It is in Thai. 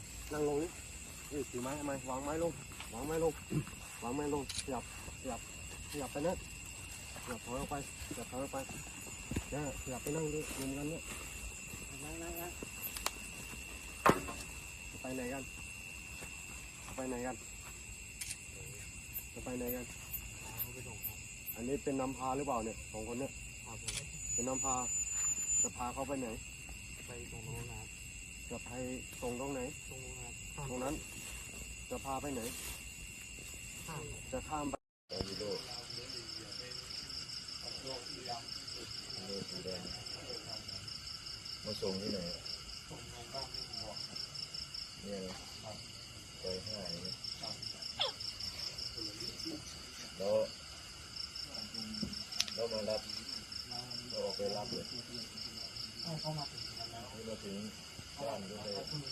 กันนั่งลงนี่นี่ถือไม้ทำไมวางไม้ลงวางไม้ลงวางไม้ลงขยับขยับขยับไปนะขยับถอยออกไปขยับถอยออกไปเนี่ยขยับไปนั่งดิรวมกันเนี่ยนั่งนั่งนั่งจะไปไหนกันจะไปไหนกันจะไปไหนกันเขาไปส่งครับอันนี้เป็นนำพาหรือเปล่าเนี่ยสองคนเนี่ยครับผมเป็นนำพาจะพาเขาไปไหน ไปส่งโรงงาน จะไปตรงตรงไหนส่งโรงงานตรงนั้น จะพาไปไหนข้ามจะข้ามไปวิโรจน์วิโรจน์สีแดงมาส่งที่ไหนเนี่ยนะซอยห้าอย่างนี้แล้วแล้วมารับเราออกไปรับเลยเข้ามาถึงแล้วนี่มาถึง บ้านก็เลยคุณ